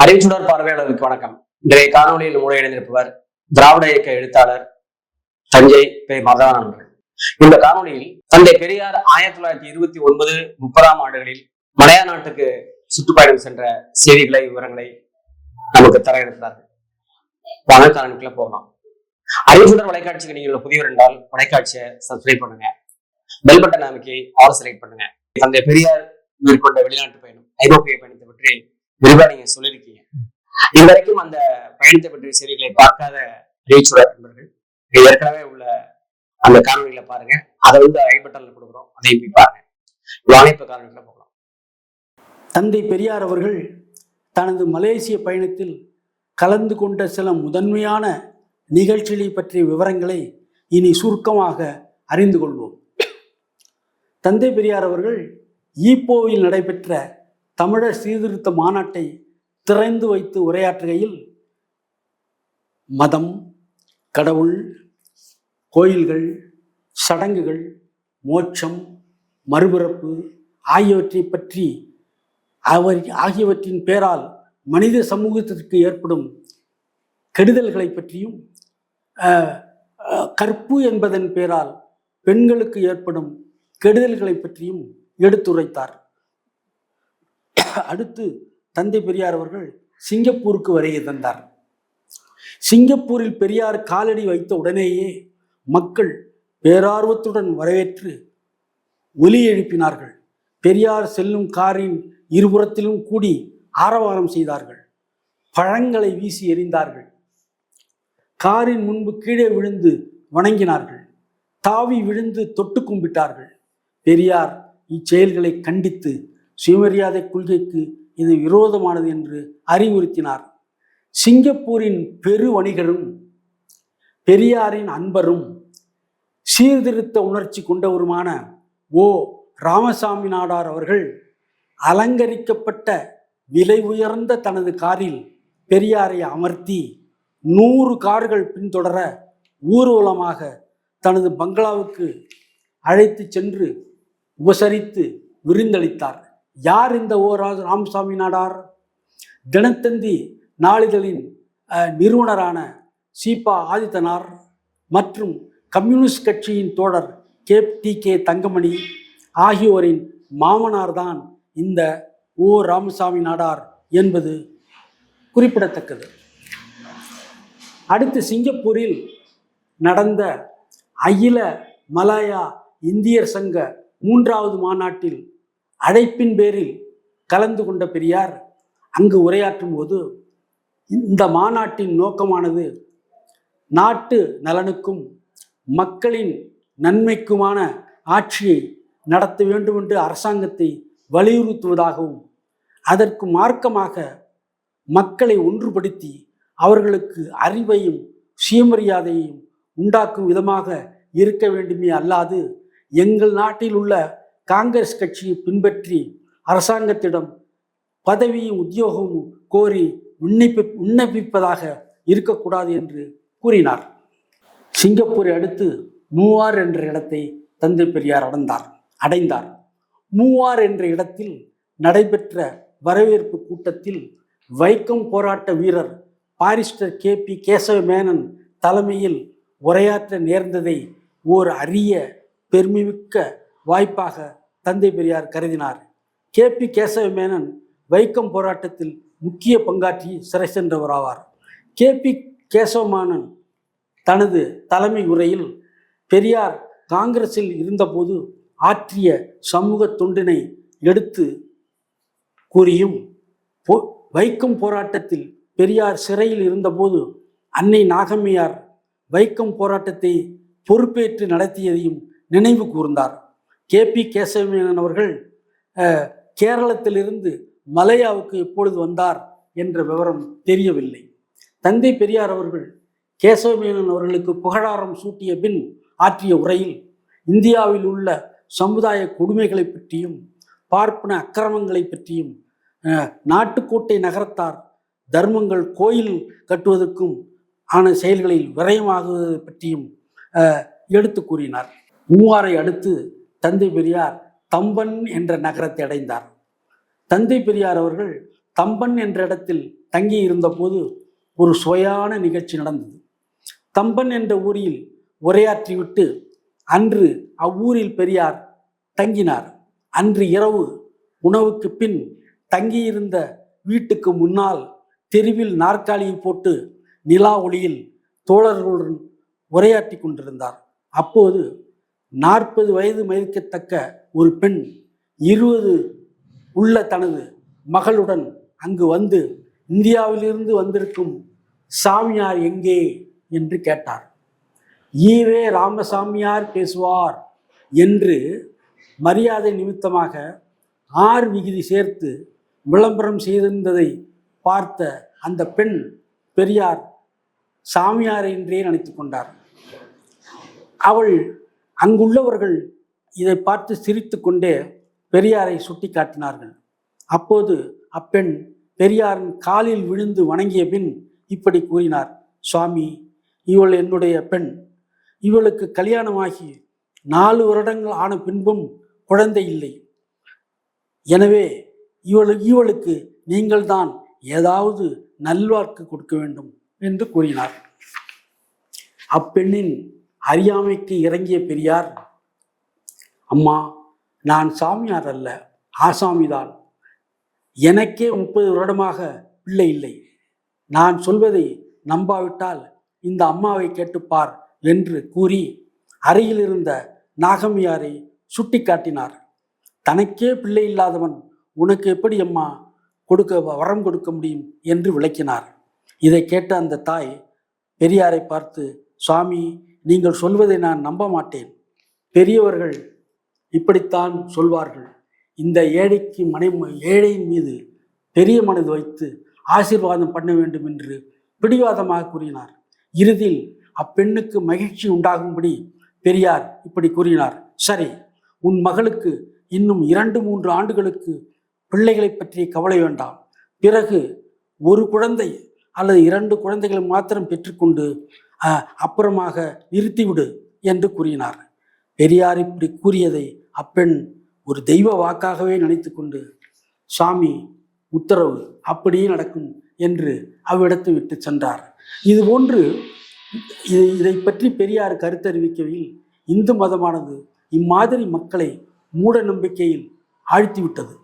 அறிவிச்சுடர் பார்வையாளருக்கு வணக்கம். இன்றைய காணொலியில் மூட இணைந்திருப்பவர் திராவிட இயக்க எழுத்தாளர் தஞ்சை பே. மதவான் இந்த காணொலியில் தந்தை பெரியார் ஆயிரத்தி தொள்ளாயிரத்தி இருபத்தி ஒன்பது முப்பதாம் ஆண்டுகளில் மலையா நாட்டுக்கு சுற்றுப்பயணம் சென்ற செய்திகளை விவரங்களை நமக்கு தர இருக்கிறார்கள். வாங்க காணொலிக்குள்ள போகலாம். அறிவிச்சுடர் வலைக்காட்சிக்கு நீங்கள் புதியவர் என்றால் வலைக்காட்சியை சப்ஸ்கிரைப் பண்ணுங்க. பெல் பட்டன் அமைக்கி ஆல் செலக்ட் பண்ணுங்க. தந்தை பெரியார் மேற்கொண்ட வெளிநாட்டு பயணம் ஐரோப்பிய பயணத்தை பற்றி விரிவா நீங்க சொல்லியிருக்கீங்க இதுவரைக்கும் அந்த பயணத்தை பற்றிய செய்திகளை பார்க்காத ரீச்சுடர் நண்பர்கள் ஏற்கனவே உள்ள அந்த காணொலிகளை பாருங்க. அதை வந்து ஐ பட்டன்ல கொடுக்குறோம். அதையும் போய் பாருங்க. வாழைப்பு காணொலிகளை போகலாம். தந்தை பெரியார் அவர்கள் தனது மலேசிய பயணத்தில் கலந்து கொண்ட சில முதன்மையான நிகழ்ச்சிகளை பற்றிய விவரங்களை இனி சுருக்கமாக அறிந்து கொள்வோம். தந்தை பெரியார் அவர்கள் ஈப்போவில் நடைபெற்ற தமிழர் சீர்திருத்த மாநாட்டை திறந்து வைத்து உரையாற்றுகையில் மதம் கடவுள் கோயில்கள் சடங்குகள் மோட்சம் மறுபிறப்பு ஆகியவற்றை பற்றி அவர் ஆகியவற்றின் பேரால் மனித சமூகத்திற்கு ஏற்படும் கெடுதல்களை பற்றியும் கற்பு என்பதன் பேரால் பெண்களுக்கு ஏற்படும் கெடுதல்களை பற்றியும் எடுத்துரைத்தார். அடுத்து தந்தை பெரியார் அவர்கள் சிங்கப்பூருக்கு வருகை தந்தார். சிங்கப்பூரில் பெரியார் காலடி வைத்த உடனேயே மக்கள் பேரார்வத்துடன் வரவேற்று ஒலி எழுப்பினார்கள். பெரியார் செல்லும் காரின் இருபுறத்திலும் கூடி ஆரவாரம் செய்தார்கள். பழங்களை வீசி எறிந்தார்கள். காரின் முன்பு கீழே விழுந்து வணங்கினார்கள். தாவி விழுந்து தொட்டு கும்பிட்டார்கள். பெரியார் இச்செயல்களை கண்டித்து சுயமரியாதை கொள்கைக்கு இது விரோதமானது என்று அறிவுறுத்தினார். சிங்கப்பூரின் பெரு வணிகரும் பெரியாரின் அன்பரும் சீர்திருத்த உணர்ச்சி கொண்டவருமான ஓ. ராமசாமி நாடார் அவர்கள் அலங்கரிக்கப்பட்ட விலை உயர்ந்த தனது காரில் பெரியாரை அமர்த்தி நூறு கார்கள் பின்தொடர ஊர்வலமாக தனது பங்களாவுக்கு அழைத்து சென்று உபசரித்து விருந்தளித்தார். யார் இந்த ஓ ரா- ராமசாமி நாடார்? தினத்தந்தி நாளிதழின் நிறுவனரான சீபா ஆதித்தனார் மற்றும் கம்யூனிஸ்ட் கட்சியின் தோழர் கே டி கே தங்கமணி ஆகியோரின் மாமனார்தான் இந்த ஓ ராமசாமி நாடார் என்பது குறிப்பிடத்தக்கது. அடுத்து சிங்கப்பூரில் நடந்த அகில மலாயா இந்தியர் சங்க மூன்றாவது மாநாட்டில் அழைப்பின் பேரில் கலந்து கொண்ட பெரியார் அங்கு உரையாற்றும் போது இந்த மாநாட்டின் நோக்கமானது நாட்டு நலனுக்கும் மக்களின் நன்மைக்குமான ஆட்சியை நடத்த வேண்டும் என்று அரசாங்கத்தை வலியுறுத்துவதாகவும் அதற்கு மார்க்கமாக மக்களை ஒன்றுபடுத்தி அவர்களுக்கு அறிவையும் சுயமரியாதையையும் உண்டாக்கும் விதமாக இருக்க வேண்டுமே அல்லாது எங்கள் நாட்டில் உள்ள காங்கிரஸ் கட்சியை பின்பற்றி அரசாங்கத்திடம் பதவியும் உத்தியோகமும் கோரி விண்ணப்பி விண்ணப்பிப்பதாக இருக்கக்கூடாது என்று கூறினார். சிங்கப்பூரை அடுத்து மூவார் என்ற இடத்தை தந்தை பெரியார் அடைந்தார் அடைந்தார். மூவார் என்ற இடத்தில் நடைபெற்ற வரவேற்பு கூட்டத்தில் வைக்கம் போராட்ட வீரர் barrister K P Kesava Menon தலைமையில் உரையாற்ற நேர்ந்ததை ஓர் அரிய பெருமைமிக்க வாய்ப்பாக தந்தை பெரியார் கருதினார். கே. பி. கேசவ மேனன் வைக்கம் போராட்டத்தில் முக்கிய பங்காற்றி சிறை சென்றவராவார். கே. பி. கேசவமானன் தனது தலைமை உரையில் பெரியார் காங்கிரஸில் இருந்தபோது ஆற்றிய சமூக தொண்டினை எடுத்து கூறியும் போ- வைக்கம் போராட்டத்தில் பெரியார் சிறையில் இருந்தபோது அன்னை நாகம்மையார் வைக்கம் போராட்டத்தை பொறுப்பேற்று நடத்தியதையும் நினைவு கூர்ந்தார். கே பி கேசவமேனன் அவர்கள் கேரளத்திலிருந்து மலையாவுக்கு எப்பொழுது வந்தார் என்ற விவரம் தெரியவில்லை. தந்தை பெரியார் அவர்கள் கேசவமேனன் அவர்களுக்கு புகழாரம் சூட்டிய பின் ஆற்றிய உரையில் இந்தியாவில் உள்ள சமுதாய கொடுமைகளை பற்றியும் பார்ப்பன அக்கிரமங்களை பற்றியும் நாட்டுக்கோட்டை நகரத்தார் தர்மங்கள் கோயில் கட்டுவதற்கும் ஆன செயல்களில் விரயமாகுவது பற்றியும் எடுத்து கூறினார். மூவாரை அடுத்து தந்தை பெரியார் தம்பன் என்ற நகரத்தை அடைந்தார். தந்தை பெரியார் அவர்கள் தம்பன் என்ற இடத்தில் தங்கி இருந்தபோது ஒரு சுவையான நிகழ்ச்சி நடந்தது. தம்பன் என்ற ஊரில் உரையாற்றிவிட்டு அன்று அவ்வூரில் பெரியார் தங்கினார். அன்று இரவு உணவுக்கு பின் தங்கியிருந்த வீட்டுக்கு முன்னால் தெருவில் நாற்காலியை போட்டு நிலா ஒளியில் தோழர்களுடன் உரையாற்றி கொண்டிருந்தார். அப்போது நாற்பது வயது மதிக்கத்தக்க ஒரு பெண் இருபது உள்ள தனது மகளுடன் அங்கு வந்து இந்தியாவிலிருந்து வந்திருக்கும் சாமியார் எங்கே என்று கேட்டார். ஈவே ராமசாமியார் பேசுவார் என்று மரியாதை நிமித்தமாக ஆர் விகுதி சேர்த்து விளம்பரம் செய்திருந்ததை பார்த்த அந்த பெண் பெரியார் சாமியார் என்றே நினைத்து கொண்டார். அவள் அங்குள்ளவர்கள் இதை பார்த்து சிரித்து கொண்டே பெரியாரை சுட்டி காட்டினார்கள் அப்போது அப்பெண் பெரியாரின் காலில் விழுந்து வணங்கிய பின் இப்படி கூறினார் சுவாமி இவள் என்னுடைய பெண். இவளுக்கு கல்யாணமாகி நாலு வருடங்கள் ஆன பின்பும் குழந்தை இல்லை. எனவே இவளு இவளுக்கு நீங்கள்தான் ஏதாவது நல்வாக்கு கொடுக்க வேண்டும் என்று கூறினார். அப்பெண்ணின் அறியாமைக்கு இறங்கிய பெரியார் அம்மா நான் சாமியார் அல்ல ஆசாமிதான் எனக்கே முப்பது வருடமாக பிள்ளை இல்லை. நான் சொல்வதை நம்பாவிட்டால் இந்த அம்மாவை கேட்டுப்பார் என்று கூறி அருகில் இருந்த நாகமியாரை சுட்டி காட்டினார். தனக்கே பிள்ளை இல்லாதவன் உனக்கு எப்படி அம்மா கொடுக்க வரம் கொடுக்க முடியும்? என்று விளக்கினார். இதை கேட்ட அந்த தாய் பெரியாரை பார்த்து சுவாமி நீங்கள் சொல்வதை நான் நம்ப மாட்டேன். பெரியவர்கள் இப்படித்தான் சொல்வார்கள். இந்த ஏழைக்கு மனை ஏழையின் மீது பெரிய மனது வைத்து ஆசீர்வாதம் பண்ண வேண்டும் என்று பிடிவாதமாக கூறினார். இறுதியில் அப்பெண்ணுக்கு மகிழ்ச்சி உண்டாகும்படி பெரியார் இப்படி கூறினார். சரி உன் மகளுக்கு இன்னும் இரண்டு மூன்று ஆண்டுகளுக்கு பிள்ளைகளை பற்றி கவலை வேண்டாம். பிறகு ஒரு குழந்தை அல்லது இரண்டு குழந்தைகளை மாத்திரம் பெற்றுக்கொண்டு அப்புறமாக நிறுத்திவிடு என்று கூறினார். பெரியார் இப்படி கூறியதை அப்பெண் ஒரு தெய்வ வாக்காகவே நினைத்து கொண்டு சாமி உத்தரவு அப்படியே நடக்கும் என்று அவ்விடத்தை விட்டு சென்றார். இது போன்று இது இதை பற்றி பெரியார் கருத்தறிவிக்கையில் இந்து மதமானது இம்மாதிரி மக்களை மூட நம்பிக்கையில் ஆழ்த்திவிட்டது.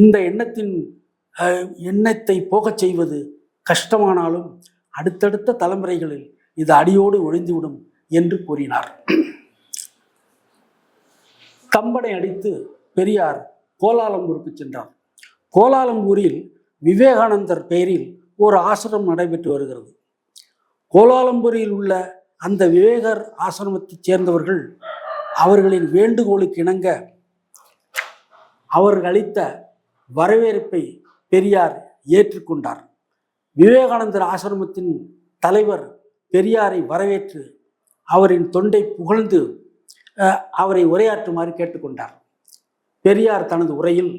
இந்த எண்ணத்தின் எண்ணத்தை போகச் செய்வது கஷ்டமானாலும் அடுத்தடுத்த தலைமுறைகளில் இது அடியோடு ஒழிந்துவிடும் என்று கூறினார். கம்பனை அடித்து பெரியார் கோலாலம்பூருக்கு சென்றார். கோலாலம்பூரில் விவேகானந்தர் பெயரில் ஒரு ஆசிரமம் நடைபெற்று வருகிறது. கோலாலம்பூரில் உள்ள அந்த விவேகர் ஆசிரமத்தைச் சேர்ந்தவர்கள் அவர்களின் வேண்டுகோளுக்கு இணங்க அவர்கள் அளித்த வரவேற்பை பெரியார் ஏற்றுக்கொண்டார். விவேகானந்தர் ஆசிரமத்தின் தலைவர் பெரியாரை வரவேற்று அவரின் தொண்டை புகழ்ந்து அவரை உரையாற்றுமாறு கேட்டுக்கொண்டார். பெரியார் தனது உரையில்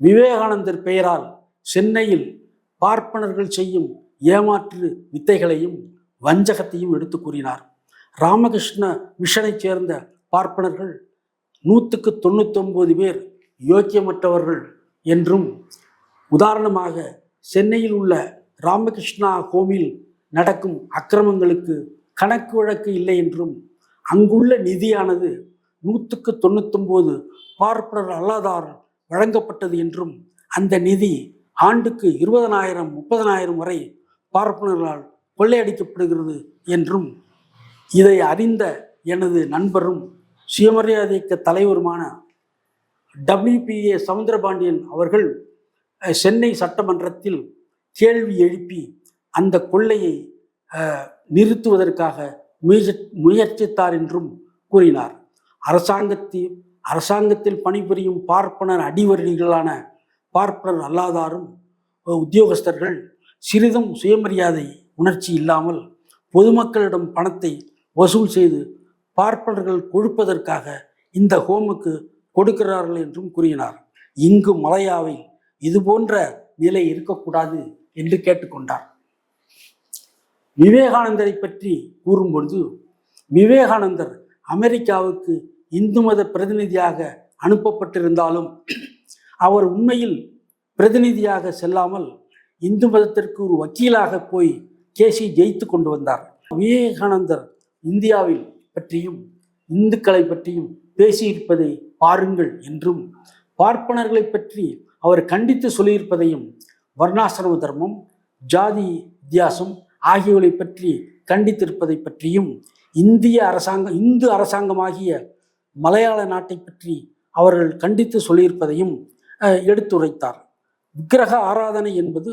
விவேகானந்தர் பெயரால் சென்னையில் பார்ப்பனர்கள் செய்யும் ஏமாற்று வித்தைகளையும் வஞ்சகத்தையும் எடுத்து கூறினார். ராமகிருஷ்ண மிஷனைச் சேர்ந்த பார்ப்பனர்கள் நூற்றுக்கு தொண்ணூத்தொம்பது பேர் யோக்கியமற்றவர்கள் என்றும் உதாரணமாக சென்னையில் உள்ள ராமகிருஷ்ணா ஹோமில் நடக்கும் அக்கிரமங்களுக்கு கணக்கு வழக்கு இல்லை என்றும் அங்குள்ள நிதியானது நூற்றுக்கு தொண்ணூத்தொம்போது பார்ப்பனர் அல்லாதார் வழங்கப்பட்டது என்றும் அந்த நிதி ஆண்டுக்கு இருபதனாயிரம் முப்பதனாயிரம் வரை பார்ப்பனர்களால் கொள்ளையடிக்கப்படுகிறது என்றும் இதை அறிந்த எனது நண்பரும் சுயமரியாதை இயக்க தலைவருமான டபிள்யூபிஏ சவுந்தரபாண்டியன் அவர்கள் சென்னை சட்டமன்றத்தில் கேள்வி எழுப்பி அந்த கொள்ளையை நிறுத்துவதற்காக முயற்சி முயற்சித்தார் என்றும் கூறினார். அரசாங்கத்தில் அரசாங்கத்தில் பணிபுரியும் பார்ப்பனர் அடிவருடிகளான பார்ப்பனர் அல்லாதாரும் உத்தியோகஸ்தர்கள் சிறிதும் சுயமரியாதை உணர்ச்சி இல்லாமல் பொதுமக்களிடம் பணத்தை வசூல் செய்து பார்ப்பனர்கள் கொழுப்பதற்காக இந்த ஹோமுக்கு கொடுக்கிறார்கள் என்றும் கூறினார். இங்கு மலையாவில் இது போன்ற நிலை இருக்கக்கூடாது என்று கேட்டுக்கொண்டார். விவேகானந்தரை பற்றி கூறும்பொழுது விவேகானந்தர் அமெரிக்காவுக்கு இந்து மத பிரதிநிதியாக அனுப்பப்பட்டிருந்தாலும் அவர் உண்மையில் பிரதிநிதியாக செல்லாமல் இந்து மதத்திற்கு ஒரு வக்கீலாக போய் கேசி ஜெயித்து கொண்டு வந்தார். விவேகானந்தர் இந்தியாவில் பற்றியும் இந்துக்களை பற்றியும் பேசியிருப்பதை பாருங்கள் என்றும் பார்ப்பனர்களை பற்றி அவர் கண்டித்து சொல்லியிருப்பதையும் வர்ணாசிரம தர்மம் ஜாதி வித்தியாசம் ஆகியோரை பற்றி கண்டித்திருப்பதை பற்றியும் இந்திய அரசாங்கம் இந்து அரசாங்கமாகிய மலையாள நாட்டை பற்றி அவர்கள் கண்டித்து சொல்லியிருப்பதையும் எடுத்துரைத்தார். விக்கிரக ஆராதனை என்பது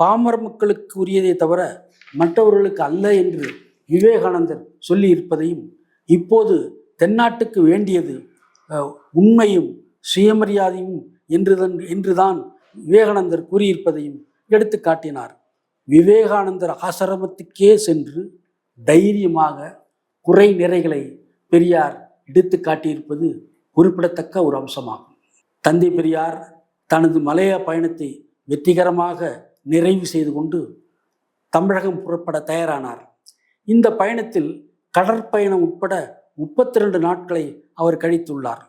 பாமர மக்களுக்கு உரியதே தவிர மற்றவர்களுக்கு அல்ல என்று விவேகானந்தர் சொல்லியிருப்பதையும் இப்போது தென்னாட்டுக்கு வேண்டியது உண்மையும் சுயமரியாதையும் என்றுதான் என்றுதான் விவேகானந்தர் கூறியிருப்பதையும் எடுத்து காட்டினார். விவேகானந்தர் ஆசிரமத்துக்கே சென்று தைரியமாக குறை நிறைகளை பெரியார் எடுத்து காட்டியிருப்பது குறிப்பிடத்தக்க ஒரு அம்சமாகும். தந்தை பெரியார் தனது மலைய பயணத்தை வெற்றிகரமாக நிறைவு செய்து கொண்டு தமிழகம் புறப்பட தயாரானார். இந்த பயணத்தில் கடற்பயணம் உட்பட முப்பத்தி ரெண்டு நாட்களை அவர் கழித்துள்ளார்.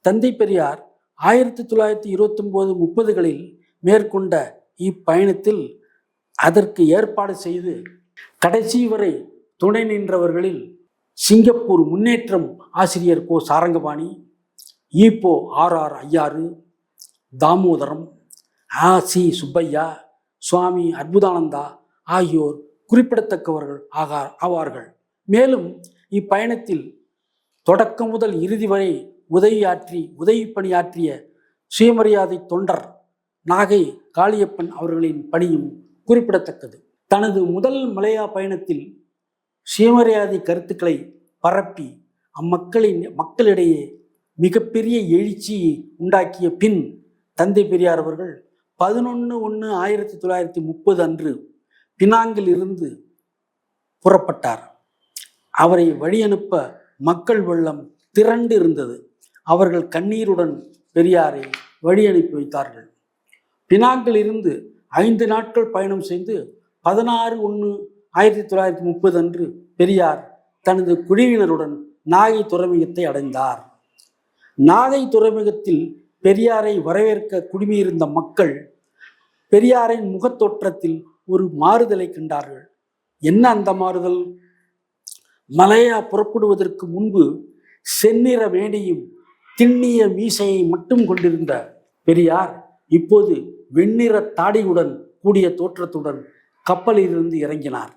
தந்தை பெரியார் ஆயிரத்தி தொள்ளாயிரத்தி இருபத்தொம்போது முப்பதுகளில் மேற்கொண்ட இப்பயணத்தில் அதற்கு ஏற்பாடு செய்து கடைசி வரை துணை நின்றவர்களில் சிங்கப்பூர் முன்னேற்றம் ஆசிரியர் கோ Sarangapani Ipoh R R Aiyaru Damodaram ஆ சி சுப்பையா சுவாமி அற்புதானந்தா ஆகியோர் குறிப்பிடத்தக்கவர்கள் ஆகா ஆவார்கள். மேலும் இப்பயணத்தில் தொடக்கம் முதல் இறுதி வரை உதவியாற்றி உதவி பணியாற்றிய சுயமரியாதை தொண்டர் நாகை காளியப்பன் அவர்களின் பணியும் குறிப்பிடத்தக்கது. தனது முதல் மலையா பயணத்தில் சுயமரியாதை கருத்துக்களை பரப்பி அம்மக்களின் மக்களிடையே மிகப்பெரிய எழுச்சியை உண்டாக்கிய பின் தந்தை பெரியார் அவர்கள் பதினொன்று ஒன்று ஆயிரத்தி தொள்ளாயிரத்தி முப்பது அன்று பினாங்கில் இருந்து புறப்பட்டார். அவரை வழியனுப்ப மக்கள் வெள்ளம் திரண்டு இருந்தது. அவர்கள் கண்ணீருடன் பெரியாரை வழி அனுப்பி வைத்தார்கள். பினாங்கில் இருந்து ஐந்து நாட்கள் பயணம் செய்து பதினாறு ஒன்று ஆயிரத்தி தொள்ளாயிரத்தி முப்பது அன்று பெரியார் தனது குழுவினருடன் நாகை துறைமுகத்தை அடைந்தார். நாகை துறைமுகத்தில் பெரியாரை வரவேற்க குடுமியிருந்த மக்கள் பெரியாரின் முகத்தோற்றத்தில் ஒரு மாறுதலை கண்டார்கள். என்ன அந்த மாறுதல்? மலையா புறப்படுவதற்கு முன்பு செந்நிற வேணியும் திண்ணிய மீசையை மட்டும் கொண்டிருந்த பெரியார் இப்போது வெண்ணிற தாடியுடன் கூடிய தோற்றத்துடன் கப்பலிலிருந்து இறங்கினார்.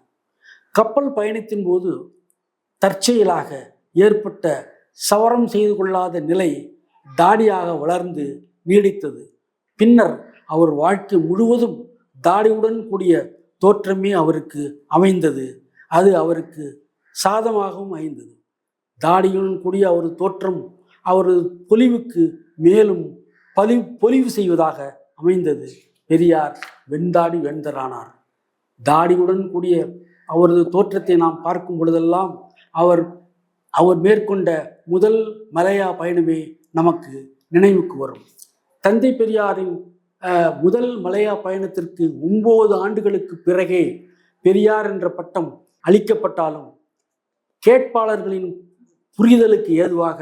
கப்பல் பயணத்தின் போது தற்செயலாக ஏற்பட்ட சவரம் செய்து கொள்ளாத நிலை தாடியாக வளர்ந்து நீடித்தது. பின்னர் அவர் வாழ்க்கை முழுவதும் தாடியுடன் கூடிய தோற்றமே அவருக்கு அமைந்தது. அது அவருக்கு சாதமாகவும் அமைந்தது. தாடியுடன் கூடிய அவர் தோற்றம் அவரது பொலிவுக்கு மேலும் பலி பொலிவு செய்வதாக அமைந்தது. பெரியார் வெண்தாடி வேந்தரானார். தாடியுடன் கூடிய அவரது தோற்றத்தை நாம் பார்க்கும் பொழுதெல்லாம் அவர் அவர் மேற்கொண்ட முதல் மலையா பயணமே நமக்கு நினைவுக்கு வரும். தந்தை பெரியாரின் முதல் மலையா பயணத்திற்கு ஒன்பது ஆண்டுகளுக்கு பிறகே பெரியார் என்ற பட்டம் அளிக்கப்பட்டாலும் கேட்பாளர்களின் புரிதலுக்கு ஏதுவாக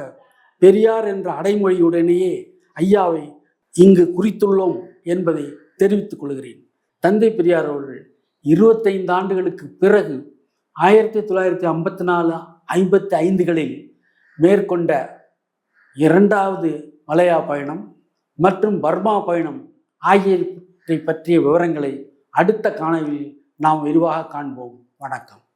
பெரியார் என்ற அடைமொழியுடனேயே ஐயாவை இங்கு குறித்துள்ளோம் என்பதை தெரிவித்துக் கொள்கிறேன். தந்தை பெரியார் அவர்கள் இருபத்தைந்து ஆண்டுகளுக்கு பிறகு ஆயிரத்தி தொள்ளாயிரத்தி ஐம்பத்தி நாலு ஐம்பத்தி ஐந்துகளில் மேற்கொண்ட இரண்டாவது மலையா பயணம் மற்றும் பர்மா பயணம் ஆகியவற்றை பற்றிய விவரங்களை அடுத்த காணவில் நாம் விரிவாக காண்போம். வணக்கம்.